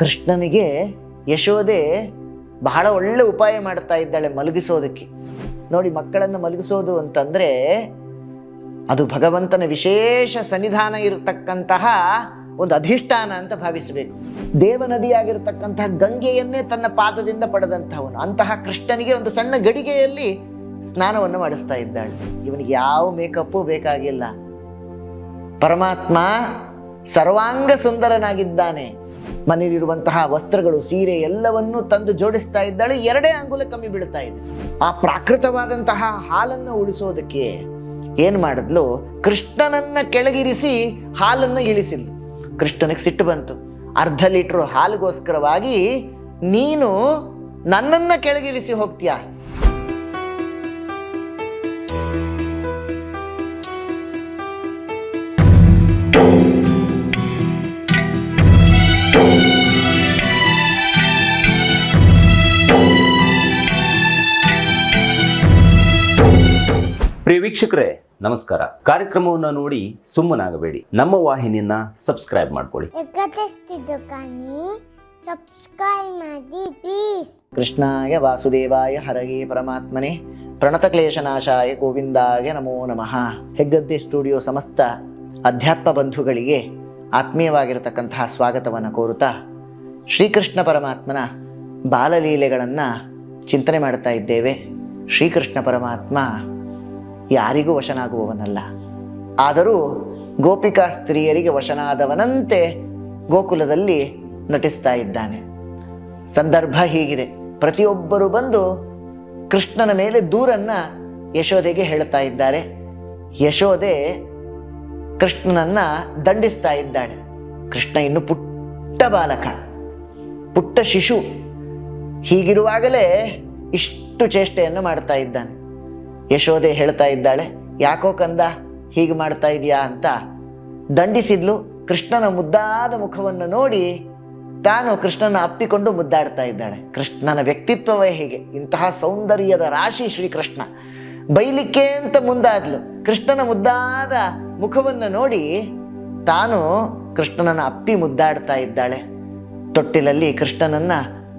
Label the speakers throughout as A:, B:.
A: ಕೃಷ್ಣನಿಗೆ ಯಶೋದೆ ಬಹಳ ಒಳ್ಳೆ ಉಪಾಯ ಮಾಡ್ತಾ ಇದ್ದಾಳೆ ಮಲಗಿಸೋದಕ್ಕೆ. ನೋಡಿ ಮಕ್ಕಳನ್ನು ಮಲಗಿಸೋದು ಅಂತಂದ್ರೆ ಅದು ಭಗವಂತನ ವಿಶೇಷ ಸನ್ನಿಧಾನ ಇರತಕ್ಕಂತಹ ಒಂದು ಅಧಿಷ್ಠಾನ ಅಂತ ಭಾವಿಸಬೇಕು. ದೇವನದಿಯಾಗಿರ್ತಕ್ಕಂತಹ ಗಂಗೆಯನ್ನೇ ತನ್ನ ಪಾದದಿಂದ ಪಡೆದಂತಹವನು ಅಂತಹ ಕೃಷ್ಣನಿಗೆ ಒಂದು ಸಣ್ಣ ಗಡಿಗೆಯಲ್ಲಿ ಸ್ನಾನವನ್ನು ಮಾಡಿಸ್ತಾ ಇದ್ದಾಳೆ. ಇವನಿಗೆ ಯಾವ ಮೇಕಪ್ಪು ಬೇಕಾಗಿಲ್ಲ. ಪರಮಾತ್ಮ ಸರ್ವಾಂಗ ಸುಂದರನಾಗಿದ್ದಾನೆ ಮನೆಯಲ್ಲಿರುವಂತಹ ವಸ್ತ್ರಗಳು, ಸೀರೆ ಎಲ್ಲವನ್ನೂ ತಂದು ಜೋಡಿಸ್ತಾ ಇದ್ದಾಳೆ. ಎರಡೇ ಅಂಗುಲ ಕಮ್ಮಿ ಬೀಳ್ತಾ ಇದೆ. ಆ ಪ್ರಾಕೃತವಾದಂತಹ ಹಾಲನ್ನು ಉಳಿಸೋದಕ್ಕೆ ಏನು ಮಾಡಿದ್ಲು? ಕೃಷ್ಣನನ್ನ ಕೆಳಗಿರಿಸಿ ಹಾಲನ್ನು ಇಳಿಸಿದ್ಲು. ಕೃಷ್ಣನಿಗೆ ಸಿಟ್ಟು ಬಂತು. ಅರ್ಧ ಲೀಟರ್ ಹಾಲಿಗೋಸ್ಕರವಾಗಿ, ನೀನು ನನ್ನನ್ನ ಕೆಳಗಿಳಿಸಿ ಹೋಗ್ತೀಯಾ?
B: ವೀಕ್ಷಕರೇ ನಮಸ್ಕಾರ. ಕಾರ್ಯಕ್ರಮವನ್ನು ನೋಡಿ ಸುಮ್ಮನಾಗಬೇಡಿ. ನಮ್ಮ ವಾಹಿನಿಯನ್ನ ಸಬ್ಸ್ಕ್ರೈಬ್ ಮಾಡ್ಕೊಳ್ಳಿ.
C: ಸಬ್ಸ್ಕ್ರೈಬ್ ಮಾಡಿ ಪ್ಲೀಸ್
A: ಕೃಷ್ಣಾಯ ವಾಸುದೇವಾಯ ಹರಗೆ ಪರಮಾತ್ಮನೇ. ಪ್ರಣತ ಕ್ಲೇಶನಾಶಾಯ ಗೋವಿಂದಾಯ ನಮೋ ನಮಃ. ಹೆಗ್ಗದ್ದೆ ಸ್ಟುಡಿಯೋ ಸಮಸ್ತ ಅಧ್ಯಾತ್ಮ ಬಂಧುಗಳಿಗೆ ಆತ್ಮೀಯವಾಗಿರತಕ್ಕಂತಹ ಸ್ವಾಗತವನ್ನು ಕೋರುತ್ತಾ ಶ್ರೀಕೃಷ್ಣ ಪರಮಾತ್ಮನ ಬಾಲಲೀಲೆಗಳನ್ನು ಚಿಂತನೆ ಮಾಡ್ತಾ ಇದ್ದೇವೆ. ಶ್ರೀಕೃಷ್ಣ ಪರಮಾತ್ಮ ಯಾರಿಗೂ ವಶನಾಗುವವನಲ್ಲ. ಆದರೂ ಗೋಪಿಕಾ ಸ್ತ್ರೀಯರಿಗೆ ವಶನಾದವನಂತೆ ಗೋಕುಲದಲ್ಲಿ ನಟಿಸ್ತಾ ಇದ್ದಾನೆ. ಸಂದರ್ಭ ಹೀಗಿದೆ. ಪ್ರತಿಯೊಬ್ಬರು ಬಂದು ಕೃಷ್ಣನ ಮೇಲೆ ದೂರನ್ನ ಯಶೋದೆಗೆ ಹೇಳ್ತಾ ಇದ್ದಾರೆ. ಯಶೋದೆ ಕೃಷ್ಣನನ್ನು ದಂಡಿಸ್ತಾ ಇದ್ದಾಳೆ. ಕೃಷ್ಣ ಇನ್ನು ಪುಟ್ಟ ಬಾಲಕ, ಪುಟ್ಟ ಶಿಶು. ಹೀಗಿರುವಾಗಲೇ ಇಷ್ಟು ಚೇಷ್ಟೆಯನ್ನು ಮಾಡ್ತಾ ಇದ್ದಾನೆ. ಯಶೋದೆ ಹೇಳ್ತಾ ಇದ್ದಾಳೆ, ಯಾಕೋ ಕಂದ, ಹೀಗೆ ಮಾಡ್ತಾ ಇದೆಯಾ ಅಂತ? ದಂಡಿಸಿದ್ಲು ಕೃಷ್ಣನ ಮುದ್ದಾದ ಮುಖವನ್ನು ನೋಡಿ ತಾನು ಕೃಷ್ಣನ ಅಪ್ಪಿಕೊಂಡು ಮುದ್ದಾಡ್ತಾ ಇದ್ದಾಳೆ. ಕೃಷ್ಣನ ವ್ಯಕ್ತಿತ್ವವೇ ಹೀಗೆ? ಇಂತಹ ಸೌಂದರ್ಯದ ರಾಶಿ ಶ್ರೀಕೃಷ್ಣ ಬೈಲಿಕ್ಕೆ ಅಂತ ಮುಂದಾದ್ಲು. ಕೃಷ್ಣನ ಮುದ್ದಾದ ಮುಖವನ್ನು ನೋಡಿ ತಾನು ಕೃಷ್ಣನನ್ನ ಅಪ್ಪಿ ಮುದ್ದಾಡ್ತಾ ಇದ್ದಾಳೆ. ತೊಟ್ಟಿಲಲ್ಲಿ ಕೃಷ್ಣನನ್ನ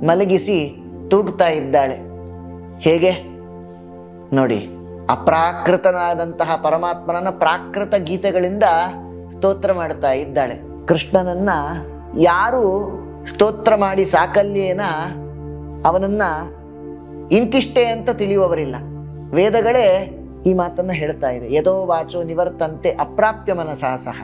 A: ಮಲಗಿಸಿ ತೂಗ್ತಾ ಇದ್ದಾಳೆ. ಹೇಗೆ? ನೋಡಿ. ಅಪ್ರಾಕೃತನಾದಂತಹ ಪರಮಾತ್ಮನನ್ನ ಪ್ರಾಕೃತ ಗೀತೆಗಳಿಂದ ಸ್ತೋತ್ರ ಮಾಡ್ತಾ ಇದ್ದಾಳೆ. ಕೃಷ್ಣನನ್ನ ಯಾರು ಸ್ತೋತ್ರ ಮಾಡಿ ಸಾಕಲ್ಯೇನ ಅವನನ್ನ ಇಂತಿಷ್ಟೇ ಅಂತ ತಿಳಿಯುವವರಿಲ್ಲ. ವೇದಗಳೇ ಈ ಮಾತನ್ನ ಹೇಳ್ತಾ ಇದೆ. ಯದೋ ವಾಚೋ ನಿವರ್ತಂತೆ ಅಪ್ರಾಪ್ಯ ಮನಸಹ ಸಹ.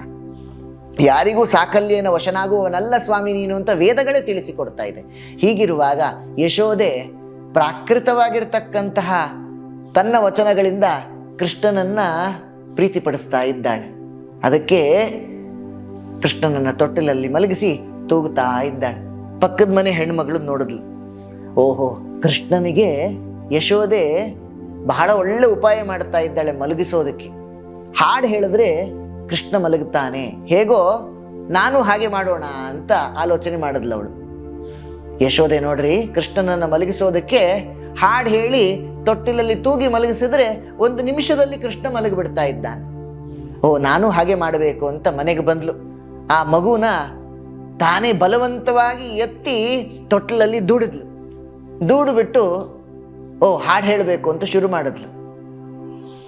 A: ಯಾರಿಗೂ ಸಾಕಲ್ಯೇನ ವಶನಾಗುವವನಲ್ಲ ಸ್ವಾಮಿ ನೀನು ಅಂತ ವೇದಗಳೇ ತಿಳಿಸಿಕೊಡ್ತಾ ಇದೆ. ಹೀಗಿರುವಾಗ ಯಶೋದೆ ಪ್ರಾಕೃತವಾಗಿರ್ತಕ್ಕಂತಹ ತನ್ನ ವಚನಗಳಿಂದ ಕೃಷ್ಣನನ್ನ ಪ್ರೀತಿಪಡಿಸ್ತಾ ಇದ್ದಾಳೆ ಅದಕ್ಕೆ ಕೃಷ್ಣನನ್ನ ತೊಟ್ಟಿಲಲ್ಲಿ ಮಲಗಿಸಿ ತೂಗುತ್ತಾ ಇದ್ದಾಳೆ ಪಕ್ಕದ ಮನೆ ಹೆಣ್ಮಗಳು ನೋಡಿದ್ಲು. ಓಹೋ, ಕೃಷ್ಣನಿಗೆ ಯಶೋದೆ ಬಹಳ ಒಳ್ಳೆ ಉಪಾಯ ಮಾಡ್ತಾ ಇದ್ದಾಳೆ ಮಲಗಿಸೋದಕ್ಕೆ. ಹಾಡು ಹೇಳಿದ್ರೆ ಕೃಷ್ಣ ಮಲಗುತ್ತಾನೆ. ಹೇಗೋ ನಾನು ಹಾಗೆ ಮಾಡೋಣ ಅಂತ ಆಲೋಚನೆ ಮಾಡಿದ್ಲು ಅವಳು. ಯಶೋದೆ ನೋಡ್ರಿ, ಕೃಷ್ಣನನ್ನ ಮಲಗಿಸೋದಕ್ಕೆ ಹಾಡು ಹೇಳಿ ತೊಟ್ಟಿಲಲ್ಲಿ ತೂಗಿ ಮಲಗಿಸಿದ್ರೆ ಒಂದು ನಿಮಿಷದಲ್ಲಿ ಕೃಷ್ಣ ಮಲಗಿಬಿಡ್ತಾ ಇದ್ದಾನೆ. ಓ, ನಾನು ಹಾಗೆ ಮಾಡಬೇಕು ಅಂತ ಮನೆಗೆ ಬಂದ್ಲು. ಆ ಮಗುನ ತಾನೇ ಬಲವಂತವಾಗಿ ಎತ್ತಿ ತೊಟ್ಟಿಲಲ್ಲಿ ದೂಡಿದ್ಲು. ದೂಡುಬಿಟ್ಟು, ಓ, ಹಾಡು ಹೇಳಬೇಕು ಅಂತ ಶುರು ಮಾಡಿದ್ಲು.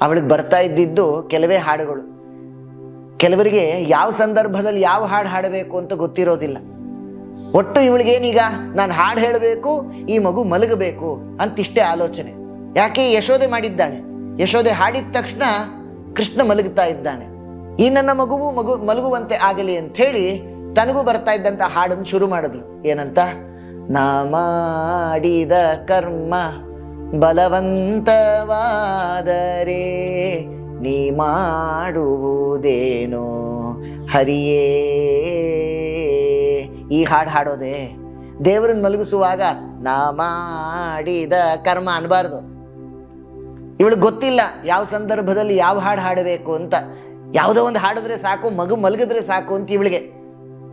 A: ಅವಳಿಗೆ ಬರ್ತಾ ಇದ್ದಿದ್ದು ಕೆಲವೇ ಹಾಡುಗಳು. ಕೆಲವರಿಗೆ ಯಾವ ಸಂದರ್ಭದಲ್ಲಿ ಯಾವ ಹಾಡು ಹಾಡಬೇಕು ಅಂತ ಗೊತ್ತಿರೋದಿಲ್ಲ. ಒಟ್ಟು ಇವಳಿಗೇನೀಗ ನಾನು ಹಾಡು ಹೇಳಬೇಕು, ಈ ಮಗು ಮಲಗಬೇಕು ಅಂತಿಷ್ಟೇ ಆಲೋಚನೆ. ಯಾಕೆ ಯಶೋದೆ ಮಾಡಿದ್ದಾಳೆ? ಯಶೋದೆ ಹಾಡಿದ ತಕ್ಷಣ ಕೃಷ್ಣ ಮಲಗುತ್ತಾ ಇದ್ದಾನೆ. ಈ ನನ್ನ ಮಗುವು ಮಗು ಮಲಗುವಂತೆ ಆಗಲಿ ಅಂತ ಹೇಳಿ ತನಗೂ ಬರ್ತಾ ಇದ್ದಂತ ಹಾಡನ್ನು ಶುರು ಮಾಡಿದ್ಲು. ಏನಂತ? ನಾ ಮಾಡಿದ ಕರ್ಮ ಬಲವಂತವಾದರೆ ನೀ ಮಾಡುವುದೇನೋ ಹರಿಯೇ ಈ ಹಾಡು ಹಾಡೋದೆ ದೇವರನ್ನ ಮಲಗಿಸುವಾಗ ನಾ ಮಾಡಿದ ಕರ್ಮ ಅನ್ಬಾರ್ದು. ಇವಳಿಗೆ ಗೊತ್ತಿಲ್ಲ ಯಾವ ಸಂದರ್ಭದಲ್ಲಿ ಯಾವ ಹಾಡು ಹಾಡಬೇಕು ಅಂತ. ಯಾವುದೋ ಒಂದು ಹಾಡಿದ್ರೆ ಸಾಕು, ಮಗು ಮಲಗಿದ್ರೆ ಸಾಕು ಅಂತ ಇವಳಿಗೆ.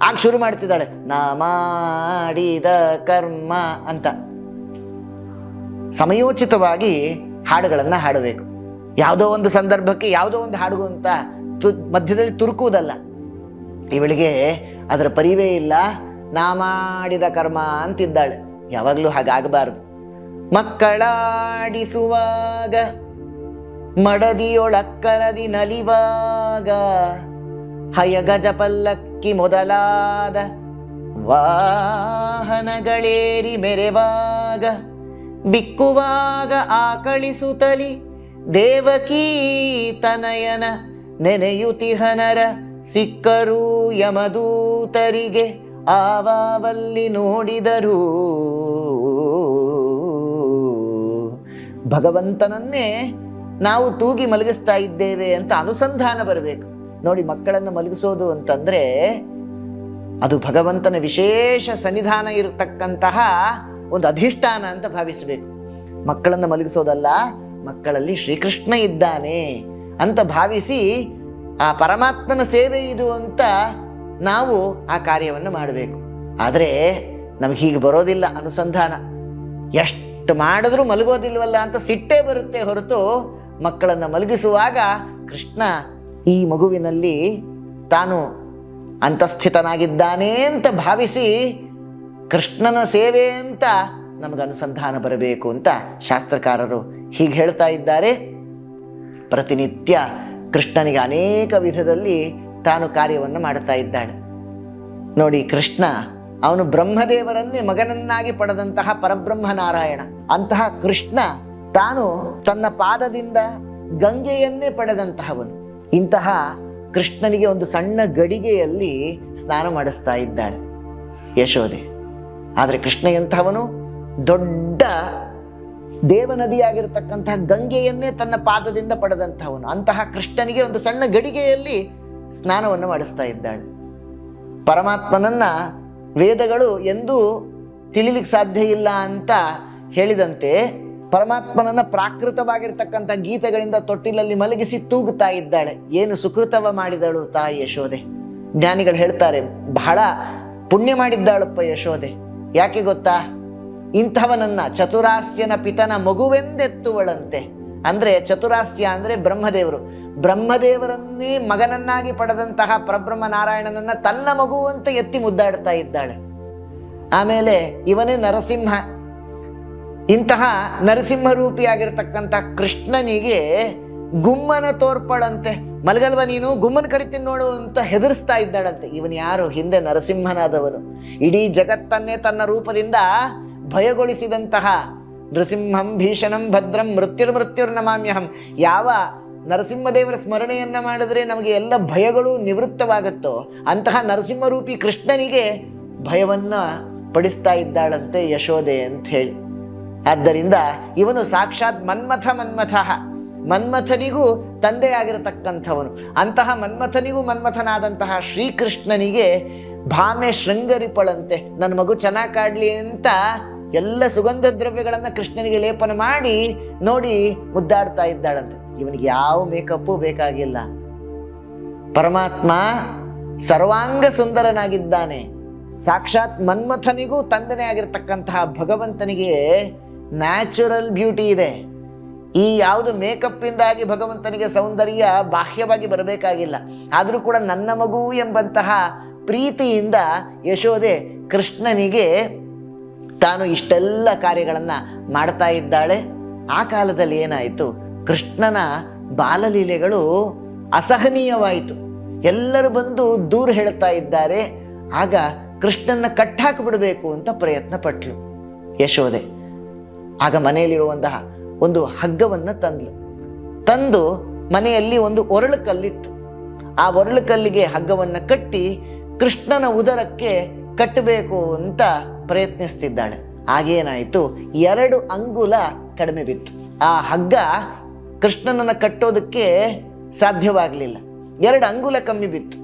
A: ಆಗ ಶುರು ಮಾಡ್ತಿದ್ದಾಳೆ, ನಾ ಮಾಡಿದ ಕರ್ಮ ಅಂತ. ಸಮಯೋಚಿತವಾಗಿ ಹಾಡುಗಳನ್ನು ಹಾಡಬೇಕು. ಯಾವುದೋ ಒಂದು ಸಂದರ್ಭಕ್ಕೆ ಯಾವುದೋ ಒಂದು ಹಾಡುಗು ಅಂತ ತು ಮಧ್ಯದಲ್ಲಿ ತುರುಕುವುದಲ್ಲ. ಇವಳಿಗೆ ಅದರ ಪರಿವೇ ಇಲ್ಲ. ನಾ ಮಾಡಿದ ಕರ್ಮ ಅಂತಿದ್ದಾಳೆ. ಯಾವಾಗಲೂ ಹಾಗಾಗಬಾರದು ಮಕ್ಕಳಾಡಿಸುವಾಗ, ಮಡದಿಯೊಳಕ್ಕರದಿ ನಲಿವಾಗ ಹಯಗಜ ಪಲ್ಲಕ್ಕಿ ಮೊದಲಾದ ವಾಹನಗಳೇರಿ ಮೆರೆವಾಗ, ಬಿಕ್ಕುವಾಗ ಆಕಳಿಸುತ್ತಲಿ ದೇವಕೀ ತನಯನ ನೆನೆಯುತಿಹನರ ಸಿಕ್ಕರೂ ಯಮದೂತರಿಗೆ ಆವಾವಲ್ಲಿ ನೋಡಿದರು ಭಗವಂತನನ್ನೇ ನಾವು ತೂಗಿ ಮಲಗಿಸ್ತಾ ಇದ್ದೇವೆ ಅಂತ ಅನುಸಂಧಾನ ಬರಬೇಕು. ನೋಡಿ ಮಕ್ಕಳನ್ನು ಮಲಗಿಸೋದು ಅಂತಂದ್ರೆ ಅದು ಭಗವಂತನ ವಿಶೇಷ ಸನ್ನಿಧಾನ ಇರತಕ್ಕಂತಹ ಒಂದು ಅಧಿಷ್ಠಾನ ಅಂತ ಭಾವಿಸಬೇಕು. ಮಕ್ಕಳನ್ನು ಮಲಗಿಸೋದಲ್ಲ, ಮಕ್ಕಳಲ್ಲಿ ಶ್ರೀಕೃಷ್ಣ ಇದ್ದಾನೆ ಅಂತ ಭಾವಿಸಿ ಆ ಪರಮಾತ್ಮನ ಸೇವೆ ಇದು ಅಂತ ನಾವು ಆ ಕಾರ್ಯವನ್ನು ಮಾಡಬೇಕು. ಆದರೆ ನಮಗೆ ಹೀಗೆ ಬರೋದಿಲ್ಲ ಅನುಸಂಧಾನ. ಎಷ್ಟು ಮಾಡಿದ್ರೂ ಮಲಗೋದಿಲ್ವಲ್ಲ ಅಂತ ಸಿಟ್ಟೇ ಬರುತ್ತೆ ಹೊರತು ಮಕ್ಕಳನ್ನು ಮಲಗಿಸುವಾಗ ಕೃಷ್ಣ ಈ ಮಗುವಿನಲ್ಲಿ ತಾನು ಅಂತಸ್ಥಿತನಾಗಿದ್ದಾನೆ ಅಂತ ಭಾವಿಸಿ ಕೃಷ್ಣನ ಸೇವೆ ಅಂತ ನಮಗೆ ಅನುಸಂಧಾನ ಬರಬೇಕು ಅಂತ ಶಾಸ್ತ್ರಕಾರರು ಹೀಗೆ ಹೇಳ್ತಾ ಇದ್ದಾರೆ. ಪ್ರತಿನಿತ್ಯ ಕೃಷ್ಣನಿಗೆ ಅನೇಕ ವಿಧದಲ್ಲಿ ತಾನು ಕಾರ್ಯವನ್ನು ಮಾಡುತ್ತಾ ಇದ್ದಾಳೆ. ನೋಡಿ ಕೃಷ್ಣ, ಅವನು ಬ್ರಹ್ಮದೇವರನ್ನೇ ಮಗನನ್ನಾಗಿ ಪಡೆದಂತಹ ಪರಬ್ರಹ್ಮ ನಾರಾಯಣ ಅಂತಹ ಕೃಷ್ಣ ತಾನು ತನ್ನ ಪಾದದಿಂದ ಗಂಗೆಯನ್ನೇ ಪಡೆದಂತಹವನು. ಇಂತಹ ಕೃಷ್ಣನಿಗೆ ಒಂದು ಸಣ್ಣ ಗಡಿಗೆಯಲ್ಲಿ ಸ್ನಾನ ಮಾಡಿಸ್ತಾ ಇದ್ದಾಳೆ ಯಶೋದೆ ಆದರೆ ಕೃಷ್ಣ ಎಂಥವನು ದೊಡ್ಡ ದೇವನದಿಯಾಗಿರ್ತಕ್ಕಂತಹ ಗಂಗೆಯನ್ನೇ ತನ್ನ ಪಾದದಿಂದ ಪಡೆದಂತಹವನು. ಅಂತಹ ಕೃಷ್ಣನಿಗೆ ಒಂದು ಸಣ್ಣ ಗಡಿಗೆಯಲ್ಲಿ ಸ್ನಾನವನ್ನು ಮಾಡಿಸ್ತಾ ಇದ್ದಾಳೆ. ಪರಮಾತ್ಮನನ್ನ ವೇದಗಳು ಎಂದೂ ತಿಳಿಲಿಕ್ಕೆ ಸಾಧ್ಯ ಇಲ್ಲ ಅಂತ ಹೇಳಿದಂತೆ ಪರಮಾತ್ಮನನ್ನ ಪ್ರಾಕೃತವಾಗಿರ್ತಕ್ಕಂಥ ಗೀತೆಗಳಿಂದ ತೊಟ್ಟಿಲಲ್ಲಿ ಮಲಗಿಸಿ ತೂಗುತ್ತಾ ಇದ್ದಾಳೆ. ಏನು ಸುಕೃತವ ಮಾಡಿದಳು ತಾಯಿ ಯಶೋದೆ ಜ್ಞಾನಿಗಳು ಹೇಳ್ತಾರೆ, ಬಹಳ ಪುಣ್ಯ ಮಾಡಿದ್ದಾಳಪ್ಪ ಯಶೋದೆ ಯಾಕೆ ಗೊತ್ತಾ? ಇಂಥವನನ್ನ ಚತುರಾಸ್ಯನ ಪಿತನ ಮಗುವೆಂದೆತ್ತುವಳಂತೆ. ಅಂದ್ರೆ ಚತುರಾಸ್ಯ ಅಂದ್ರೆ ಬ್ರಹ್ಮದೇವರು. ಬ್ರಹ್ಮದೇವರನ್ನೇ ಮಗನನ್ನಾಗಿ ಪಡೆದಂತಹ ಪರಬ್ರಹ್ಮ ನಾರಾಯಣನನ್ನ ತನ್ನ ಮಗು ಅಂತ ಎತ್ತಿ ಮುದ್ದಾಡ್ತಾ ಇದ್ದಾಳೆ. ಆಮೇಲೆ ಇವನೇ ನರಸಿಂಹ. ಇಂತಹ ನರಸಿಂಹ ರೂಪಿಯಾಗಿರ್ತಕ್ಕಂತಹ ಕೃಷ್ಣನಿಗೆ ಗುಮ್ಮನ ತೋರ್ಪಳಂತೆ, ಮಲಗಲ್ವ ನೀನು? ಗುಮ್ಮನ ಕರಿತೀನಿ ನೋಡು ಅಂತ ಹೆದರಿಸ್ತಾ ಇದ್ದಾಳಂತೆ. ಇವನು ಯಾರು? ಹಿಂದೆ ನರಸಿಂಹನಾದವನು. ಇಡೀ ಜಗತ್ತನ್ನೇ ತನ್ನ ರೂಪದಿಂದ ಭಯಗೊಳಿಸಿದಂತಹ ನೃಸಿಂಹಂ ಭೀಷಣಂ ಭದ್ರಂ ಮೃತ್ಯುರ್ ನಮಾಮ್ಯಹಂ. ಯಾವ ನರಸಿಂಹದೇವರ ಸ್ಮರಣೆಯನ್ನು ಮಾಡಿದ್ರೆ ನಮಗೆ ಎಲ್ಲ ಭಯಗಳು ನಿವೃತ್ತವಾಗುತ್ತೋ, ಅಂತಹ ನರಸಿಂಹರೂಪಿ ಕೃಷ್ಣನಿಗೆ ಭಯವನ್ನು ಪಡಿಸ್ತಾ ಇದ್ದಾಳಂತೆ ಯಶೋದೆ ಅಂತ ಹೇಳಿ. ಆದ್ದರಿಂದ ಇವನು ಸಾಕ್ಷಾತ್ ಮನ್ಮಥ ಮನ್ಮಥ. ಮನ್ಮಥನಿಗೂ ತಂದೆಯಾಗಿರತಕ್ಕಂಥವನು ಅಂತಹ ಮನ್ಮಥನಿಗೂ ಮನ್ಮಥನಾದಂತಹ ಶ್ರೀಕೃಷ್ಣನಿಗೆ ಭಾಮೆ ಶೃಂಗರಿಪಳಂತೆ. ನನ್ನ ಮಗು ಚೆನ್ನಾಗಿ ಕಾಡಲಿ ಅಂತ ಎಲ್ಲ ಸುಗಂಧ ದ್ರವ್ಯಗಳನ್ನು ಕೃಷ್ಣನಿಗೆ ಲೇಪನ ಮಾಡಿ, ನೋಡಿ ಮುದ್ದಾಡ್ತಾ ಇದ್ದಾಳಂತೆ. ಇವನಿಗೆ ಯಾವ ಮೇಕಪ್ಪು ಬೇಕಾಗಿಲ್ಲ. ಪರಮಾತ್ಮ ಸರ್ವಾಂಗ ಸುಂದರನಾಗಿದ್ದಾನೆ. ಸಾಕ್ಷಾತ್ ಮನ್ಮಥನಿಗೂ ತಂದನೆ ಆಗಿರ್ತಕ್ಕಂತಹ ಭಗವಂತನಿಗೆ ನ್ಯಾಚುರಲ್ ಬ್ಯೂಟಿ ಇದೆ. ಈ ಯಾವುದು ಮೇಕಪ್ಪಿಂದಾಗಿ ಭಗವಂತನಿಗೆ ಸೌಂದರ್ಯ ಬಾಹ್ಯವಾಗಿ ಬರಬೇಕಾಗಿಲ್ಲ. ಆದರೂ ಕೂಡ ನನ್ನ ಮಗು ಎಂಬಂತಹ ಪ್ರೀತಿಯಿಂದ ಯಶೋದೆ ಕೃಷ್ಣನಿಗೆ ತಾನು ಇಷ್ಟೆಲ್ಲ ಕಾರ್ಯಗಳನ್ನು ಮಾಡ್ತಾ ಇದ್ದಾಳೆ. ಆ ಕಾಲದಲ್ಲಿ ಏನಾಯಿತು? ಕೃಷ್ಣನ ಬಾಲಲೀಲೆಗಳು ಅಸಹನೀಯವಾಯಿತು. ಎಲ್ಲರೂ ಬಂದು ದೂರು ಹೇಳ್ತಾ ಇದ್ದಾರೆ. ಆಗ ಕೃಷ್ಣನ ಕಟ್ಟಾಕಿಬಿಡಬೇಕು ಅಂತ ಪ್ರಯತ್ನ ಪಟ್ಲು. ಯಶೋದೆ ಆಗ ಮನೆಯಲ್ಲಿರುವಂತಹ ಒಂದು ಹಗ್ಗವನ್ನು ತಂದ್ಲು. ತಂದು ಮನೆಯಲ್ಲಿ ಒಂದು ಒರಳು ಕಲ್ಲಿತ್ತು ಆ ಒರಳು ಕಲ್ಲಿಗೆ ಹಗ್ಗವನ್ನು ಕಟ್ಟಿ ಕೃಷ್ಣನ ಉದರಕ್ಕೆ ಕಟ್ಟಬೇಕು ಅಂತ ಪ್ರಯತ್ನಿಸ್ತಿದ್ದಾಳೆ. ಆಗೇನಾಯಿತು ಎರಡು ಅಂಗುಲ ಕಡಿಮೆ ಬಿತ್ತು. ಆ ಹಗ್ಗ ಕೃಷ್ಣನನ್ನು ಕಟ್ಟೋದಕ್ಕೆ ಸಾಧ್ಯವಾಗಲಿಲ್ಲ. ಎರಡು ಅಂಗುಲ ಕಮ್ಮಿ ಬಿತ್ತು.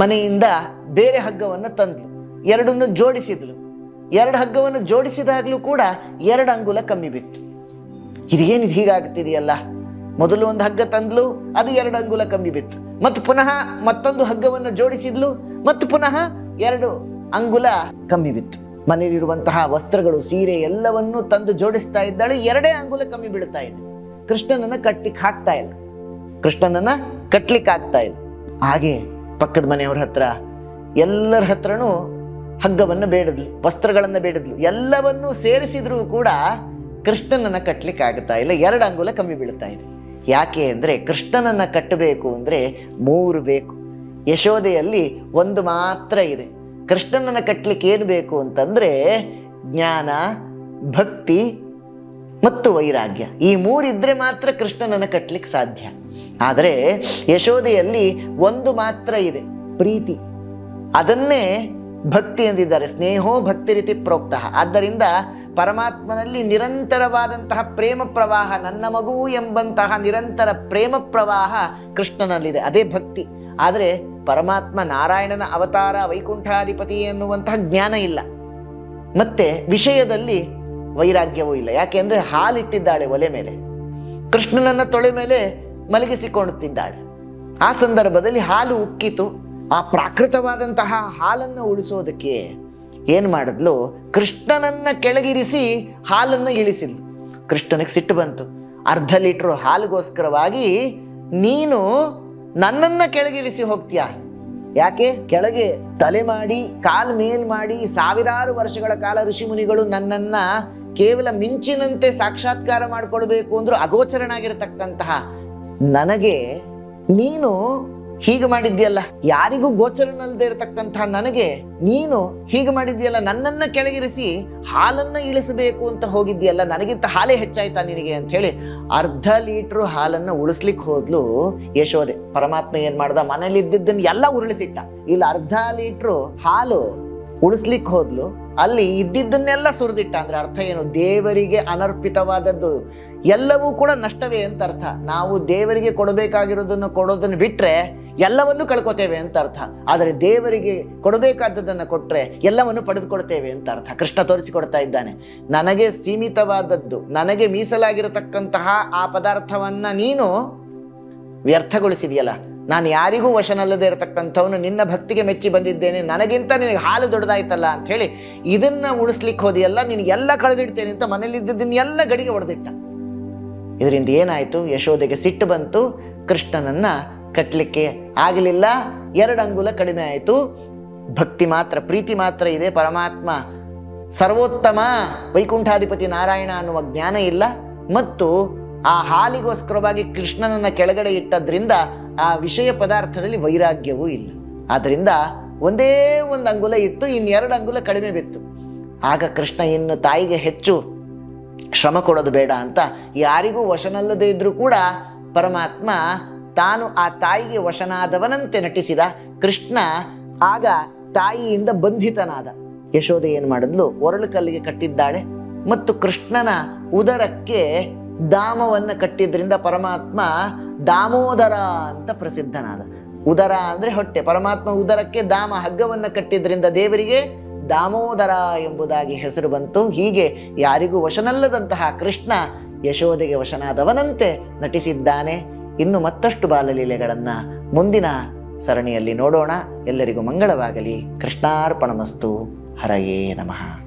A: ಮನೆಯಿಂದ ಬೇರೆ ಹಗ್ಗವನ್ನು ತಂದ್ಲು. ಎರಡನ್ನು ಜೋಡಿಸಿದ್ಲು. ಎರಡು ಹಗ್ಗವನ್ನು ಜೋಡಿಸಿದಾಗಲೂ ಕೂಡ ಎರಡು ಅಂಗುಲ ಕಮ್ಮಿ ಬಿತ್ತು. ಇದೇನಿದು ಹೀಗಾಗ್ತಿದೆಯಲ್ಲ? ಮೊದಲು ಒಂದು ಹಗ್ಗ ತಂದ್ಲು, ಅದು ಎರಡು ಅಂಗುಲ ಕಮ್ಮಿ ಬಿತ್ತು. ಮತ್ತು ಪುನಃ ಮತ್ತೊಂದು ಹಗ್ಗವನ್ನು ಜೋಡಿಸಿದ್ಲು, ಮತ್ತು ಪುನಃ ಎರಡು ಅಂಗುಲ ಕಮ್ಮಿ ಬಿತ್ತು. ಮನೆಯಲ್ಲಿರುವಂತಹ ವಸ್ತ್ರಗಳು, ಸೀರೆ ಎಲ್ಲವನ್ನೂ ತಂದು ಜೋಡಿಸ್ತಾ ಇದ್ದಾಳೆ. ಎರಡೇ ಅಂಗುಲ ಕಮ್ಮಿ ಬೀಳ್ತಾ ಇದೆ. ಕೃಷ್ಣನನ್ನ ಕಟ್ಲಿಕ್ಕೆ ಹಾಕ್ತಾ ಇಲ್ಲ. ಕೃಷ್ಣನನ್ನ ಕಟ್ಲಿಕ್ಕೆ ಆಗ್ತಾ ಇಲ್ಲ. ಹಾಗೆ ಪಕ್ಕದ ಮನೆಯವ್ರ ಹತ್ರ ಎಲ್ಲರ ಹತ್ರನೂ ಹಗ್ಗವನ್ನು ಬೇಡದ್ಲು, ವಸ್ತ್ರಗಳನ್ನು ಬೇಡದ್ಲು. ಎಲ್ಲವನ್ನೂ ಸೇರಿಸಿದ್ರೂ ಕೂಡ ಕೃಷ್ಣನನ್ನ ಕಟ್ಟಲಿಕ್ಕೆ ಆಗ್ತಾ ಇಲ್ಲ. ಎರಡು ಅಂಗುಲ ಕಮ್ಮಿ ಬೀಳ್ತಾ ಇದೆ. ಯಾಕೆ ಅಂದರೆ ಕೃಷ್ಣನನ್ನ ಕಟ್ಟಬೇಕು ಅಂದರೆ ಮೂರು ಬೇಕು. ಯಶೋದೆಯಲ್ಲಿ ಒಂದು ಮಾತ್ರ ಇದೆ. ಕೃಷ್ಣನನ್ನ ಕಟ್ಟಲಿಕ್ಕೆ ಏನು ಬೇಕು ಅಂತಂದ್ರೆ ಜ್ಞಾನ, ಭಕ್ತಿ ಮತ್ತು ವೈರಾಗ್ಯ. ಈ ಮೂರಿದ್ರೆ ಮಾತ್ರ ಕೃಷ್ಣನನ್ನು ಕಟ್ಟಲಿಕ್ಕೆ ಸಾಧ್ಯ. ಆದರೆ ಯಶೋದೆಯಲ್ಲಿ ಒಂದು ಮಾತ್ರ ಇದೆ, ಪ್ರೀತಿ. ಅದನ್ನೇ ಭಕ್ತಿ ಎಂದಿದ್ದಾರೆ. ಸ್ನೇಹೋ ಭಕ್ತಿ ರೀತಿ ಪ್ರೋಕ್ತಃ. ಆದ್ದರಿಂದ ಪರಮಾತ್ಮನಲ್ಲಿ ನಿರಂತರವಾದಂತಹ ಪ್ರೇಮ ಪ್ರವಾಹ, ನನ್ನ ಮಗು ಎಂಬಂತಹ ನಿರಂತರ ಪ್ರೇಮ ಪ್ರವಾಹ ಕೃಷ್ಣನಲ್ಲಿದೆ. ಅದೇ ಭಕ್ತಿ. ಆದರೆ ಪರಮಾತ್ಮ ನಾರಾಯಣನ ಅವತಾರ, ವೈಕುಂಠಾಧಿಪತಿ ಎನ್ನುವಂತಹ ಜ್ಞಾನ ಇಲ್ಲ. ಮತ್ತೆ ವಿಷಯದಲ್ಲಿ ವೈರಾಗ್ಯವೂ ಇಲ್ಲ. ಯಾಕೆಂದ್ರೆ ಹಾಲಿಟ್ಟಿದ್ದಾಳೆ ಒಲೆ ಮೇಲೆ. ಕೃಷ್ಣನನ್ನ ತೊಳೆ ಮೇಲೆ ಮಲಗಿಸಿಕೊಳ್ಳುತ್ತಿದ್ದಾಳೆ. ಆ ಸಂದರ್ಭದಲ್ಲಿ ಹಾಲು ಉಕ್ಕಿತು. ಆ ಪ್ರಾಕೃತವಾದಂತಹ ಹಾಲನ್ನು ಉಳಿಸೋದಕ್ಕೆ ಏನು ಮಾಡಿದ್ಲು? ಕೃಷ್ಣನನ್ನ ಕೆಳಗಿರಿಸಿ ಹಾಲನ್ನು ಇಳಿಸಿದ್ಲು. ಕೃಷ್ಣನಿಗೆ ಸಿಟ್ಟು ಬಂತು. ಅರ್ಧ ಲೀಟ್ರ್ ಹಾಲಿಗೋಸ್ಕರವಾಗಿ, ನೀನು ನನ್ನನ್ನ ಕೆಳಗಿಳಿಸಿ ಹೋಗ್ತೀಯ? ಯಾಕೆ? ಕೆಳಗೆ ತಲೆ ಮಾಡಿ, ಕಾಲ್ ಮೇಲ್ ಮಾಡಿ ಸಾವಿರಾರು ವರ್ಷಗಳ ಕಾಲ ಋಷಿ ಮುನಿಗಳು ನನ್ನನ್ನ ಕೇವಲ ಮಿಂಚಿನಂತೆ ಸಾಕ್ಷಾತ್ಕಾರ ಮಾಡ್ಕೊಳ್ಬೇಕು ಅಂದ್ರೂ ಅಗೋಚರನಾಗಿರತಕ್ಕಂತಹ ನನಗೆ ನೀನು ಹೀಗೆ ಮಾಡಿದ್ಯಲ್ಲ ಯಾರಿಗೂ ಗೋಚರನಲ್ಲದೆ ಇರತಕ್ಕಂತಹ ನನಗೆ ನೀನು ಹೀಗೆ ಮಾಡಿದ್ಯಲ್ಲ ನನ್ನನ್ನ ಕೆಳಗಿರಿಸಿ ಹಾಲನ್ನ ಇಳಿಸಬೇಕು ಅಂತ ಹೋಗಿದ್ಯಲ್ಲ ನನಗಿಂತ ಹಾಲೇ ಹೆಚ್ಚಾಯ್ತಾ ನಿನಗೆ ಅಂತ ಹೇಳಿ ಅರ್ಧ ಲೀಟ್ರು ಹಾಲನ್ನ ಉಳಿಸ್ಲಿಕ್ಕೆ ಹೋದ್ಲು ಯಶೋದೆ ಪರಮಾತ್ಮ ಏನ್ ಮಾಡ್ದ? ಮನೇಲಿ ಇದ್ದಿದ್ದನ್ನ ಎಲ್ಲ ಉರುಳಿಸಿಟ್ಟ. ಇಲ್ಲಿ ಅರ್ಧ ಲೀಟ್ರು ಹಾಲು ಉಳಿಸ್ಲಿಕ್ಕೆ ಹೋದ್ಲು. ಅಲ್ಲಿ ಇದ್ದಿದ್ದನ್ನೆಲ್ಲ ಸುರಿದಿಟ್ಟ. ಅಂದ್ರೆ ಅರ್ಥ ಏನು? ದೇವರಿಗೆ ಅನರ್ಪಿತವಾದದ್ದು ಎಲ್ಲವೂ ಕೂಡ ನಷ್ಟವೇ ಅಂತ ಅರ್ಥ. ನಾವು ದೇವರಿಗೆ ಕೊಡಬೇಕಾಗಿರೋದನ್ನು ಕೊಡೋದನ್ನು ಬಿಟ್ಟರೆ ಎಲ್ಲವನ್ನೂ ಕಳ್ಕೊತೇವೆ ಅಂತ ಅರ್ಥ. ಆದರೆ ದೇವರಿಗೆ ಕೊಡಬೇಕಾದದ್ದನ್ನು ಕೊಟ್ಟರೆ ಎಲ್ಲವನ್ನು ಪಡೆದುಕೊಡ್ತೇವೆ ಅಂತ ಅರ್ಥ. ಕೃಷ್ಣ ತೋರಿಸಿಕೊಡ್ತಾ ಇದ್ದಾನೆ. ನನಗೆ ಸೀಮಿತವಾದದ್ದು, ನನಗೆ ಮೀಸಲಾಗಿರತಕ್ಕಂತಹ ಆ ಪದಾರ್ಥವನ್ನು ನೀನು ವ್ಯರ್ಥಗೊಳಿಸಿದೆಯಲ್ಲ. ನಾನು ಯಾರಿಗೂ ವಶನಲ್ಲದೆ ಇರತಕ್ಕಂಥವನು ನಿನ್ನ ಭಕ್ತಿಗೆ ಮೆಚ್ಚಿ ಬಂದಿದ್ದೇನೆ. ನನಗಿಂತ ನಿನಗೆ ಹಾಲು ದೊಡ್ಡದಾಯ್ತಲ್ಲ ಅಂತ ಹೇಳಿ ಇದನ್ನ ಉಳಿಸ್ಲಿಕ್ಕೆ ಹೋದಿಯಲ್ಲ, ನಿನಗೆಲ್ಲ ಕಳೆದಿಡ್ತೇನೆ ಅಂತ ಮನೇಲಿದ್ದದನ್ನೆಲ್ಲ ಗಡಿಗೆ ಹೊಡೆದಿಟ್ಟ ಇದರಿಂದ ಏನಾಯಿತು? ಯಶೋದೆಗೆ ಸಿಟ್ಟು ಬಂತು. ಕೃಷ್ಣನನ್ನ ಕಟ್ಟಲಿಕ್ಕೆ ಆಗಲಿಲ್ಲ. ಎರಡು ಅಂಗುಲ ಕಡಿಮೆ ಆಯಿತು. ಭಕ್ತಿ ಮಾತ್ರ, ಪ್ರೀತಿ ಮಾತ್ರ ಇದೆ. ಪರಮಾತ್ಮ ಸರ್ವೋತ್ತಮ, ವೈಕುಂಠಾಧಿಪತಿ ನಾರಾಯಣ ಅನ್ನುವ ಜ್ಞಾನ ಇಲ್ಲ. ಮತ್ತು ಆ ಹಾಲಿಗೋಸ್ಕರವಾಗಿ ಕೃಷ್ಣನನ್ನ ಕೆಳಗಡೆ ಇಟ್ಟದ್ರಿಂದ ಆ ವಿಷಯ ಪದಾರ್ಥದಲ್ಲಿ ವೈರಾಗ್ಯವೂ ಇಲ್ಲ. ಆದ್ದರಿಂದ ಒಂದೇ ಒಂದು ಅಂಗುಲ ಇತ್ತು ಇನ್ನೆರಡು ಅಂಗುಲ ಕಡಿಮೆ ಬಿತ್ತು. ಆಗ ಕೃಷ್ಣ ಇನ್ನು ತಾಯಿಗೆ ಹೆಚ್ಚು ಶ್ರಮ ಕೊಡೋದು ಬೇಡ ಅಂತ ಯಾರಿಗೂ ವಶನಲ್ಲದೆ ಇದ್ರೂ ಕೂಡ ಪರಮಾತ್ಮ ತಾನು ಆ ತಾಯಿಗೆ ವಶನಾದವನಂತೆ ನಟಿಸಿದ ಕೃಷ್ಣ ಆಗ ತಾಯಿಯಿಂದ ಬಂಧಿತನಾದ. ಯಶೋದೆ ಏನು ಮಾಡಿದ್ಲು? ಒರಳು ಕಲ್ಲಿಗೆ ಕಟ್ಟಿದ್ದಾಳೆ ಮತ್ತು ಕೃಷ್ಣನ ಉದರಕ್ಕೆ ದಾಮವನ್ನ ಕಟ್ಟಿದ್ರಿಂದ ಪರಮಾತ್ಮ ದಾಮೋದರ ಅಂತ ಪ್ರಸಿದ್ಧನಾದ. ಉದರ ಅಂದ್ರೆ ಹೊಟ್ಟೆ. ಪರಮಾತ್ಮ ಉದರಕ್ಕೆ ದಾಮ ಹಗ್ಗವನ್ನ ಕಟ್ಟಿದ್ರಿಂದ ದೇವರಿಗೆ ದಾಮೋದರ ಎಂಬುದಾಗಿ ಹೆಸರು ಬಂತು. ಹೀಗೆ ಯಾರಿಗೂ ವಶನಲ್ಲದಂತಹ ಕೃಷ್ಣ ಯಶೋಧೆಗೆ ವಶನಾದವನಂತೆ ನಟಿಸಿದ್ದಾನೆ. ಇನ್ನು ಮತ್ತಷ್ಟು ಬಾಲಲೀಲೆಗಳನ್ನು ಮುಂದಿನ ಸರಣಿಯಲ್ಲಿ ನೋಡೋಣ. ಎಲ್ಲರಿಗೂ ಮಂಗಳವಾಗಲಿ. ಕೃಷ್ಣಾರ್ಪಣಮಸ್ತು. ಹರಯೇ ನಮಃ.